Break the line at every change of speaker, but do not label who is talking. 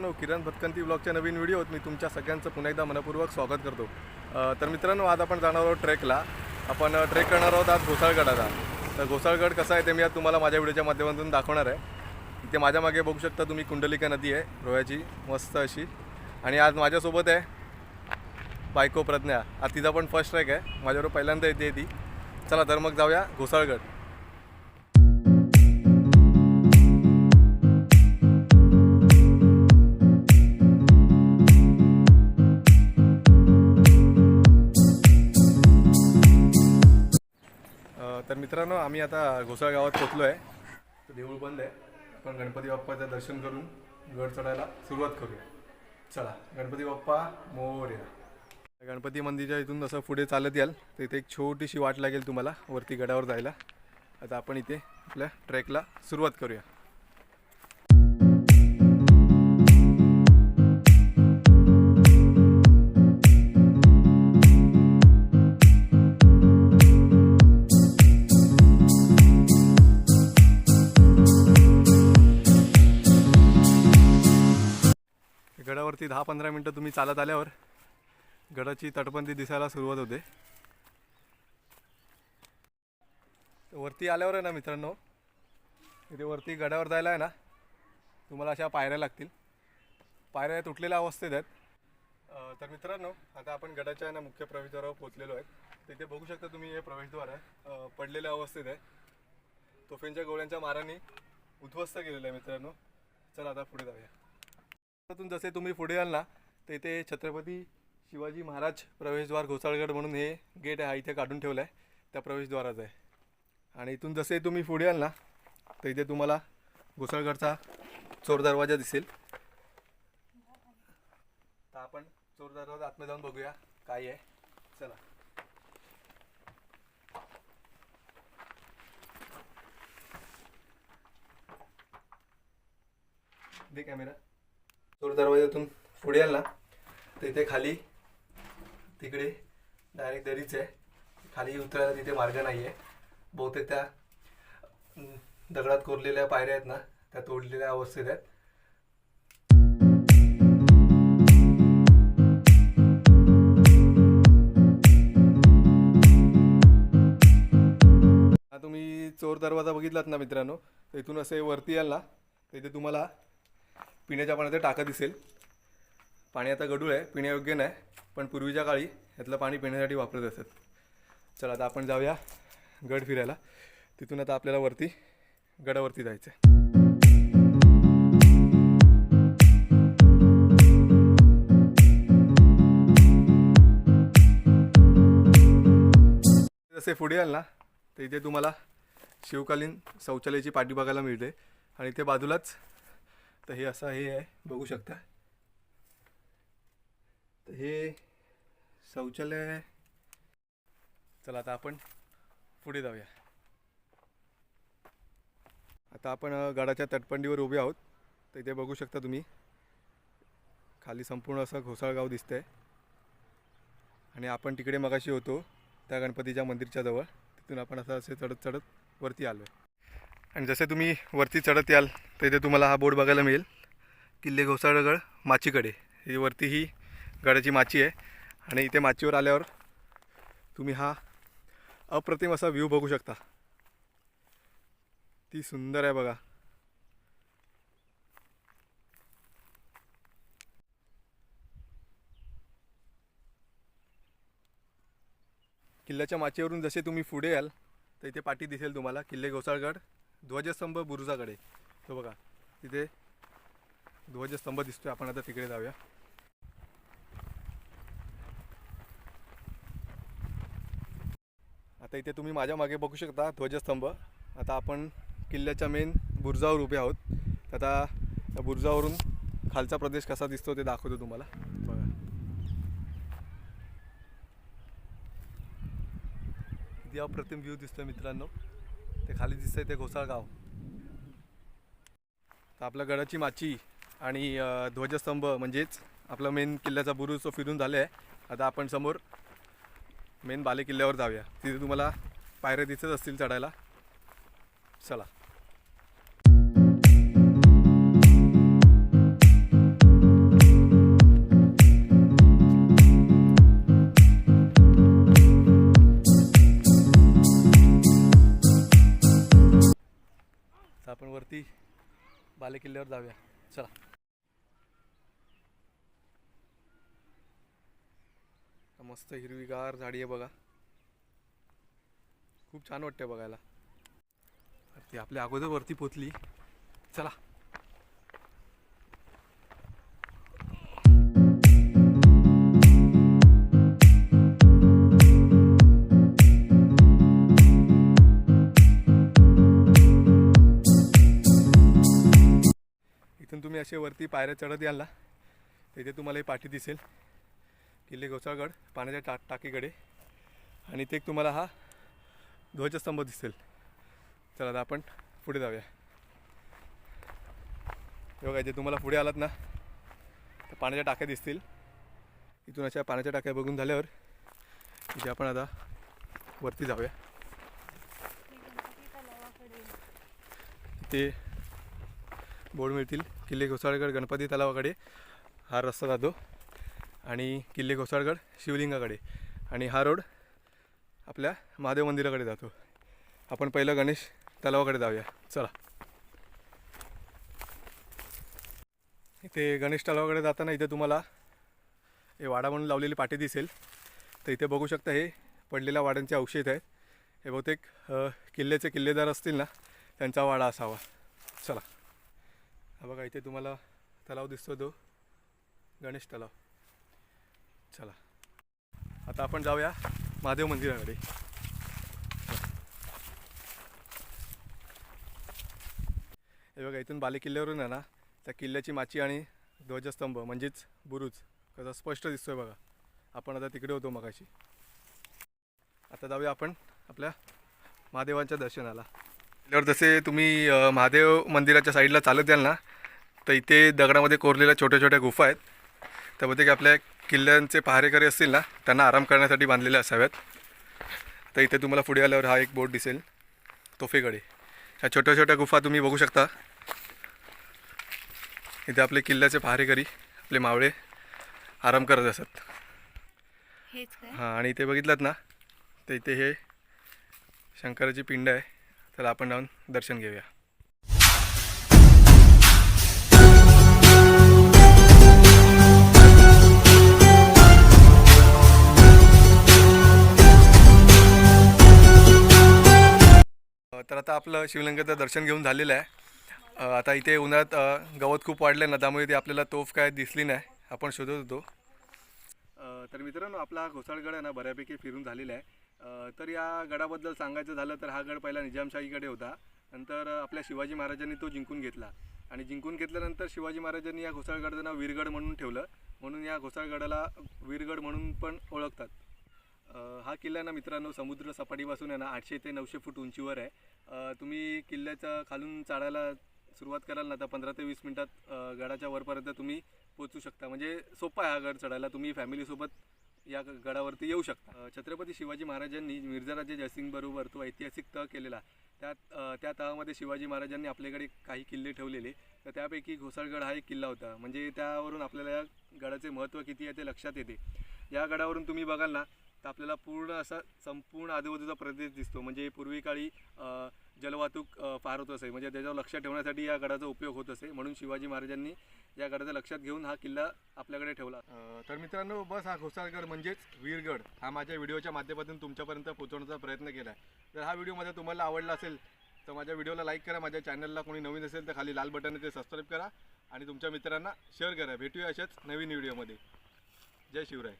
मित्रांनो किरण भटकंती ब्लॉगच्या नवीन व्हिडिओत मी तुमच्या सगळ्यांचं पुन्हा एकदा मनपूर्वक स्वागत करतो. तर मित्रांनो आज आपण जाणार आहोत ट्रेकला. आपण ट्रेक करणार आहोत आज घोसाळगडाचा तर घोसाळगड कसा आहे ते मी आज तुम्हाला माझ्या व्हिडिओच्या माध्यमातून दाखवणार आहे. इथे माझ्या मागे बघू शकता तुम्ही कुंडलिका नदी आहे रोह्याची मस्त अशी. आणि आज माझ्यासोबत आहे बायको प्रज्ञा. आज तिचा पण फर्स्ट ट्रॅक आहे. माझ्याबरोबर पहिल्यांदा येते ती. चला तर मग जाऊया घोसाळगड. तर मित्रांनो आम्ही आता घोसाळ गावात पोचलो आहे तर देऊळ बंद आहे. आपण गणपती बाप्पाचं दर्शन करून गड चढायला सुरुवात करूया. चला गणपती बाप्पा मोर्या गणपती मंदिरच्या इथून जसं पुढे चालत याल तर इथे एक छोटीशी वाट लागेल तुम्हाला वरती गडावर जायला. आता आपण इथे आपल्या ट्रेकला सुरुवात करूया. गडावरती दहा पंधरा मिनटं तुम्ही चालत आल्यावर गडाची तटबंदी दिसायला सुरुवात होते. वरती आल्यावर आहे ना मित्रांनो इथे वरती गडावर जायला आहे ना तुम्हाला अशा पायऱ्या लागतील. पायऱ्या तुटलेल्या अवस्थेत आहेत. तर मित्रांनो आता आपण गडाच्या आहे ना मुख्य प्रवेशद्वारावर पोचलेलो आहेत तिथे बघू शकता तुम्ही हे प्रवेशद्वार आहे. पडलेल्या अवस्थेत आहे. तोफेंच्या गोळ्यांच्या माराने उद्ध्वस्त केलेलं आहे मित्रांनो. चला आता पुढे जाऊया. जसे तुम्ही पुढे याल ना तर इथे छत्रपती शिवाजी महाराज प्रवेशद्वार घोसाळगड म्हणून हे गेट आहे हा इथे काढून ठेवलं आहे त्या प्रवेशद्वाराचं आहे. आणि इथून जसे तुम्ही पुढे याल ना तर इथे तुम्हाला घोसाळगडचा चोर दरवाजा दिसेल. तर आपण चोर दरवाजा आतमध्ये जाऊन बघूया काय आहे. चला. दे कॅमेरा. चोर दरवाजातून पुढे याल ना तर इथे खाली तिकडे डायरेक्ट दरीच आहे. खाली उतरायला तिथे मार्ग नाही आहे बहुतेक त्या दगडात कोरलेल्या पायऱ्या आहेत ना त्या तोडलेल्या अवस्थेत आहेत. तुम्ही चोर दरवाजा बघितलात ना मित्रांनो तर इथून असे वरती याल ना तर इथे तुम्हाला पिण्याच्या पाण्याचं टाकं दिसेल. पाणी आता गडूळ आहे पिण्यायोग्य नाही पण पूर्वीच्या काळी यातलं पाणी पिण्यासाठी वापरत असत. चला आता आपण जाऊया गड फिरायला. तिथून आता आपल्याला वरती गडावरती जायचं आहे जसे पुढे याल ना तर इथे तुम्हाला शिवकालीन शौचालयाची पाठी बघायला मिळते. आणि इथे बाजूलाच तर हे असं हे आहे. बघू शकता. तर हे शौचालय आहे. चला आता आपण पुढे जाऊया. आता आपण गडाच्या तटपंडीवर उभे आहोत. तर इथे बघू शकता तुम्ही. खाली संपूर्ण असं घोसाळगाव दिसतंय. आणि आपण तिकडे मगाशी होतो त्या गणपतीच्या मंदिरच्या जवळ. तिथून आपण असं असे चढत चढत वरती आलो आणि जसे तुम्ही वरती चढत याल तिथे तुम्हाला हा बोर्ड बघायला मिळेल. किल्ले घोसाळगड माचीकडे. ही वरती ही गडाची माची आहे. आणि इथे माचीवर आल्यावर तुम्ही हा अप्रतिम असा व्ह्यू बघू शकता. ती सुंदर आहे बघा. किल्ल्याच्या माचीवरून जसे तुम्ही पुढे याल तर इथे पाठी दिसेल तुम्हाला. किल्ले घोसाळगड ध्वजस्तंभ बुरुजाकडे. तो बघा तिथे ध्वजस्तंभ दिसतोय. आपण आता तिकडे जाऊया. आता इथे तुम्ही माझ्या मागे बघू शकता ध्वजस्तंभ. आता आपण किल्ल्याच्या मेन बुरुजावर उभे आहोत. आता त्या बुरुजावरून खालचा प्रदेश कसा दिसतो ते दाखवतो तुम्हाला. बघा. इथे अप्रतिम व्ह्यू दिसतोय मित्रांनो. ते खाली दिसतंय ते घोसाळगाव. तर आपलं गडाची माची आणि ध्वजस्तंभ म्हणजेच आपला मेन किल्ल्याचा बुरुज तो फिरून झाले आहे आता आपण समोर मेन बाले किल्ल्यावर जाऊया. तिथे तुम्हाला पायऱ्या दिसत असतील चढायला. चला. वरती बालेकिल्ल्यावर जाऊया. चला. मस्त हिरवीगार झाडी आहे बघा. खूप छान वाटते बघायला. ती आपल्या अगोदर वरती पोचली चला. इथून तुम्ही असे वरती पायऱ्या चढत याल ना तिथे तुम्हाला ही पाठी दिसेल. किल्ले गोसाळगड पाण्याच्या टा टाकीकडे. आणि ते तुम्हाला हा ध्वजस्तंभ दिसेल. चला आता आपण पुढे जाऊया. बघा जे तुम्हाला पुढे आलात ना तर पाण्याच्या टाक्या दिसतील. इथून अशा पाण्याच्या टाक्या बघून झाल्यावर इथे आपण आता वरती जाऊया. ते बोर्ड मिळतील. किल्ले घोसाळगड गणपती तलावाकडे. हा रस्ता जातो. आणि किल्ले घोसाळगड शिवलिंगाकडे. आणि हा रोड आपल्या महादेव मंदिराकडे जातो. आपण पहिलं गणेश तलावाकडे जाऊया. चला. इथे गणेश तलावाकडे जाताना इथे तुम्हाला हे वाडा म्हणून लावलेली पाटी दिसेल. तर इथे बघू शकता हे पडलेल्या वाड्यांचे अवशेष आहेत. हे बहुतेक किल्ल्याचे किल्लेदार असतील ना त्यांचा वाडा असावा. चला. हा बघा इथे तुम्हाला तलाव दिसतो तो. गणेश तलाव. चला. आता आपण जाऊया महादेव मंदिराकडे. हे बघा इथून बाले किल्ल्यावरून आहे ना त्या किल्ल्याची माची आणि ध्वजस्तंभ म्हणजेच बुरुज कसा स्पष्ट दिसतोय बघा. आपण आता तिकडे होतो मगाशी. आता जाऊया आपण आपल्या महादेवांच्या दर्शनाला. किल्ल्यावर जसे तुम्ही महादेव मंदिराच्या साईडला चालत याल ना तर इथे दगडामध्ये कोरलेल्या छोट्या छोट्या गुफा आहेत. त्या बहुतेक आपल्या किल्ल्यांचे पहारेकरी असतील ना त्यांना आराम करण्यासाठी बांधलेल्या असाव्यात. तर इथे तुम्हाला पुढे आल्यावर हा एक बोर्ड दिसेल. तोफेकडे ह्या छोट्या छोट्या गुफा तुम्ही बघू शकता. इथे आपले किल्ल्याचे पहारेकरी आपले मावळे आराम करत असत. हां आणि इथे बघितलात ना तर इथे हे शंकराची पिंड आहे. तर आपण जाऊन दर्शन घेऊया. तर आता आपलं शिवलिंगाचं दर्शन घेऊन झालेलं आहे. आता इथे उन्हाळ्यात गवत खूप वाढलं ना त्यामुळे ते आपल्याला तोफ काय दिसली नाही. आपण शोधत होतो. तर मित्रांनो आपला घोसाळगड आहे ना बऱ्यापैकी फिरून झालेला आहे. तर या गडाबद्दल सांगायचं झालं तर हा गड पहिला निजामशाहीकडे होता. नंतर आपल्या शिवाजी महाराजांनी तो जिंकून घेतला. आणि जिंकून घेतल्यानंतर शिवाजी महाराजांनी या घोसाळगडाचं नाव वीरगड म्हणून ठेवलं. म्हणून या घोसाळगडाला वीरगड म्हणून पण ओळखतात. हा किल्ला ना मित्रांनो समुद्र सपाटीपासून आहे ना आठशे ते नऊशे फूट उंचीवर आहे. तुम्ही किल्ल्याचा खालून चढायला सुरुवात कराल ना तर पंधरा ते वीस मिनटात गडाच्या वरपर्यंत तुम्ही पोचू शकता. म्हणजे सोपा आहे हा गड चढायला. तुम्ही फॅमिलीसोबत या ग- गडावरती येऊ शकता. छत्रपती शिवाजी महाराजांनी मिर्झाराजे जयसिंग बरोबर तो ऐतिहासिक तह केलेला. त्यात त्या तहामध्ये शिवाजी महाराजांनी आपल्याकडे काही किल्ले ठेवलेले. तर त्यापैकी घोसाळगड हा एक किल्ला होता. म्हणजे त्यावरून आपल्याला या गडाचे महत्त्व किती आहे ते लक्षात येते. या गडावरून तुम्ही बघाल ना तर आपल्याला पूर्ण असा संपूर्ण आजूबाजूचा प्रदेश दिसतो. म्हणजे पूर्वी काळी जलवाहतूक फार होत असे. म्हणजे त्याच्यावर लक्ष ठेवण्यासाठी या गडाचा उपयोग होत असे. म्हणून शिवाजी महाराजांनी या गडाचं लक्षात घेऊन हा किल्ला आपल्याकडे ठेवला. तर मित्रांनो बस हा घोसाळगड म्हणजेच वीरगड हा माझ्या व्हिडिओच्या माध्यमातून तुमच्यापर्यंत पोहोचवण्याचा प्रयत्न केला आहे जर हा व्हिडिओ माझा तुम्हाला आवडला असेल तर माझ्या व्हिडिओला लाईक करा. माझ्या चॅनलला कोणी नवीन असेल तर खाली लाल बटन ते सबस्क्राईब करा. आणि तुमच्या मित्रांना शेअर करा. भेटूया अशाच नवीन व्हिडिओमध्ये. जय शिवराय.